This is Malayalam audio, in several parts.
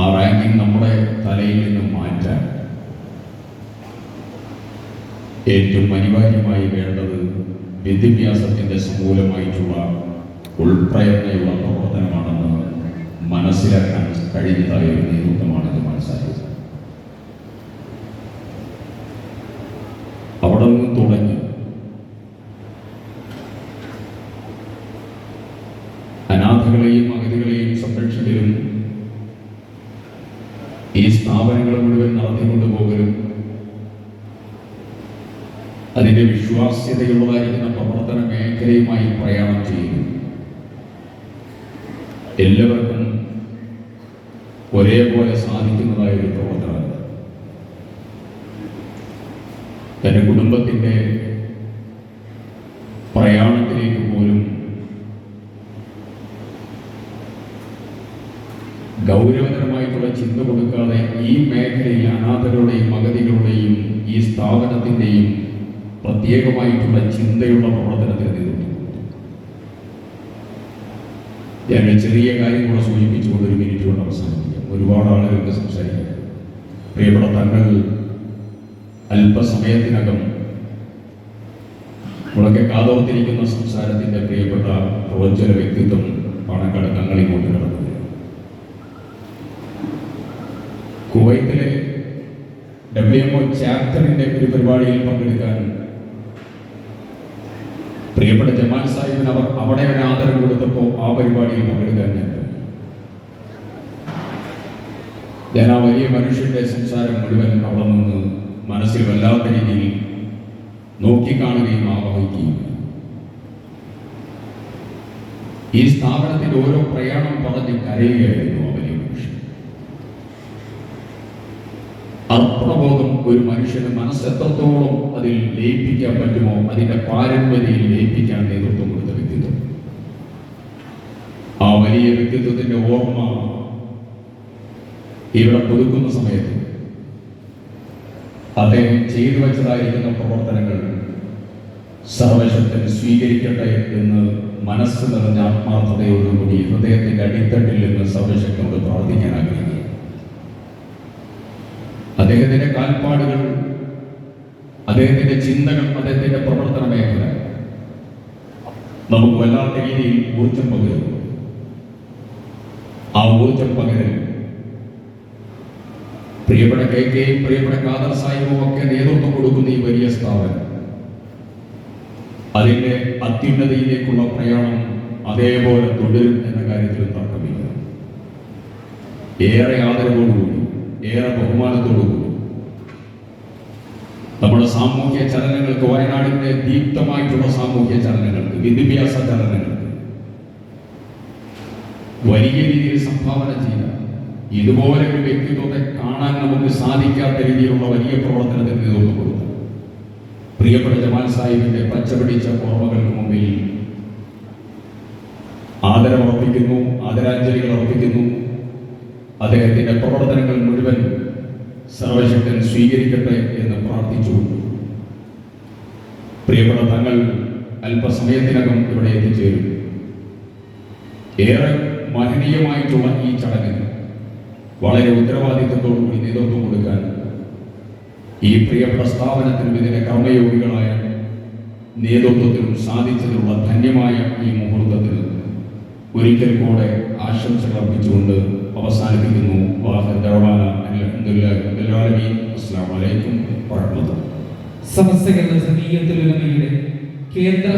ആ റാങ്കിങ് നമ്മുടെ തലയിൽ നിന്നും മാറ്റാൻ ഏറ്റവും അനിവാര്യമായി വേണ്ടത് വിദ്യാഭ്യാസത്തിന്റെ സമൂലമായിട്ടുള്ള ഉൾപ്രേരണയുള്ള പ്രവർത്തനമാണെന്ന് മനസ്സിലാക്കാൻ കഴിഞ്ഞതായ ഒരു നേതൃത്വമാണെന്ന് മനസ്സിലായത് അവിടെ നിന്ന് തുടങ്ങി അനാഥകളെയും ഈ സ്ഥാപനങ്ങൾ മുഴുവൻ നടത്തിക്കൊണ്ടുപോകലും അതിന്റെ വിശ്വാസ്യതയുള്ളതായിരിക്കുന്ന പ്രവർത്തന മേഖലയുമായി പ്രയാണം ചെയ്യുന്നു. എല്ലാവർക്കും ഒരേപോലെ സാധിക്കുന്നതായ ഒരു പ്രവർത്തനം. തന്റെ കുടുംബത്തിന്റെ പ്രയാണത്തിലേക്ക് ഗൗരവതരമായിട്ടുള്ള ചിന്ത കൊടുക്കാതെ ഈ മേഖലയിൽ അനാഥരുടെയും അഗതികളുടെയും ഈ സ്ഥാപനത്തിന്റെയും പ്രത്യേകമായിട്ടുള്ള ചിന്തയുള്ള പ്രവർത്തനത്തിന് നേരിട്ടു. ഞാൻ ചെറിയ കാര്യം കൂടെ സൂചിപ്പിച്ചുകൊണ്ട് ഒരു മിനിറ്റ് കൊണ്ട് അവസാനിപ്പിക്കാം. ഒരുപാട് ആളുകൾക്ക് സംസാരിക്കാം. പ്രിയപ്പെട്ട തങ്ങൾ അല്പസമയത്തിനകം നമ്മളൊക്കെ കാതോർത്തിരിക്കുന്ന സംസാരത്തിന്റെ പ്രിയപ്പെട്ട പ്രവചന വ്യക്തിത്വം പാണക്കാട് തങ്ങളിങ്ങോട്ട് കടന്നു കുവൈത്തിലെ ഡബ്ല്യു എം ഒ ചാപ്റ്ററിന്റെ ഒരു പരിപാടിയിൽ പങ്കെടുക്കാൻ പ്രിയപ്പെട്ട ജമാൽ സാഹിബിന് അവർ അവിടെ ഒരു ആദരം കൊടുത്തപ്പോൾ ആ പരിപാടിയിൽ പങ്കെടുക്കാൻ ഞാൻ ആ വലിയ മനുഷ്യന്റെ സംസാരം മുഴുവൻ അവിടെ നിന്ന് മനസ്സിൽ വല്ലാത്ത രീതിയിൽ നോക്കിക്കാണുകയും ആവാഹിക്കുകയും ഈ സ്ഥാപനത്തിന്റെ ഓരോ പ്രയാണം പറഞ്ഞ് കരയുകയായിരുന്നു ആ അർപ്പണബോധം ഒരു മനുഷ്യന് മനസ്സെത്രത്തോളം അതിൽ ലയിപ്പിക്കാൻ പറ്റുമോ അതിന്റെ പാരമ്പര്യയിൽ ലയിപ്പിക്കാൻ നേതൃത്വം കൊടുത്ത വ്യക്തിത്വം. ആ വലിയ വ്യക്തിത്വത്തിന്റെ ഓർമ്മ ഇവിടെ പുതുക്കുന്ന സമയത്ത് അദ്ദേഹം ചെയ്തു വെച്ചതായിരിക്കുന്ന പ്രവർത്തനങ്ങൾ സർവശക്തൻ സ്വീകരിക്കട്ടെ എന്ന് മനസ്സ് നിറഞ്ഞ ആത്മാർത്ഥതയോടുകൂടി ഹൃദയത്തിന്റെ അടിത്തട്ടിൽ നിന്ന് സർവശക്തനോട് പ്രാർത്ഥിക്കാൻ ആഗ്രഹിക്കുന്നു. അദ്ദേഹത്തിന്റെ കാൽപ്പാടുകൾ അദ്ദേഹത്തിന്റെ ചിന്തകൾ അദ്ദേഹത്തിന്റെ പ്രവർത്തന മേഖല നമുക്ക് വല്ലാത്ത രീതിയിൽ ഊർജം പകരും. ആ ഊർജം പകരൽ പ്രിയപ്പെട്ട കെ കെയും പ്രിയപ്പെട്ട കാദർ സാഹിബും ഒക്കെ നേതൃത്വം കൊടുക്കുന്ന ഈ വലിയ സ്ഥാപനം അതിന്റെ അത്യുന്നതയിലേക്കുള്ള പ്രയാണം അതേപോലെ തുടരും എന്ന കാര്യത്തിൽ തർക്കമില്ല. ഏറെ ആദരവോടുകൂടി ഏറെ ബഹുമാനത്തോടുകൂടി നമ്മുടെ സാമൂഹ്യ ചലനങ്ങൾക്ക് വയനാടിന്റെ ദീപ്തമായിട്ടുള്ള സാമൂഹ്യ ചലനങ്ങൾക്ക് വിദ്യാഭ്യാസ ചലനങ്ങൾക്ക് വലിയ രീതിയിൽ സംഭാവന ചെയ്യുക ഇതുപോലെ ഒരു വ്യക്തിത്വത്തെ കാണാൻ നമുക്ക് സാധിക്കാത്ത രീതിയിലുള്ള വലിയ പ്രവർത്തനത്തിന് നേതൃത്വം കൊടുത്തു. പ്രിയപ്പെട്ട ജമാൽ സാഹിബിന്റെ പച്ചപിടിച്ച ഓർമ്മകൾക്ക് മുമ്പിൽ ആദരമർപ്പിക്കുന്നു ആദരാഞ്ജലികൾ അർപ്പിക്കുന്നു. അദ്ദേഹത്തിന്റെ പ്രവർത്തനങ്ങൾ മുഴുവൻ സർവശക്തൻ സ്വീകരിക്കട്ടെ എന്ന് പ്രാർത്ഥിച്ചുകൊണ്ട് പ്രിയപ്പെട്ട തങ്ങൾ അല്പസമയത്തിനകം ഇവിടെ എത്തിച്ചേരും. ഏറെ മഹനീയമായിട്ടുള്ള ഈ ചടങ്ങിന് വളരെ ഉത്തരവാദിത്വത്തോടുകൂടി നേതൃത്വം കൊടുക്കാൻ ഈ പ്രിയ പ്രസ്താവനത്തിനും ഇതിന്റെ കർമ്മയോഗികളായ നേതൃത്വത്തിനും സാധിച്ചതിനുള്ള ധന്യമായ ഈ മുഹൂർത്തത്തിൽ ഒരിക്കൽ കൂടെ ആശംസകൾ അർപ്പിച്ചുകൊണ്ട് അവസാനിപ്പിക്കുന്നു. കേന്ദ്ര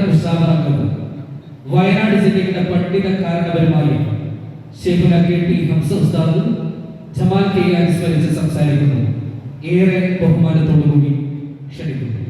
വയനാട് ജില്ലയുടെ പണ്ഡിത കാരണവരുമായി ഷെയ്ഖുന കെ ടി ഹംസ ഉസ്താദ് ജമാൽ കെ അനുസ്മരിച്ച് സംസാരിക്കുന്നു. ഏറെ ബഹുമാനത്തോടുകൂടി ക്ഷണിക്കുന്നു.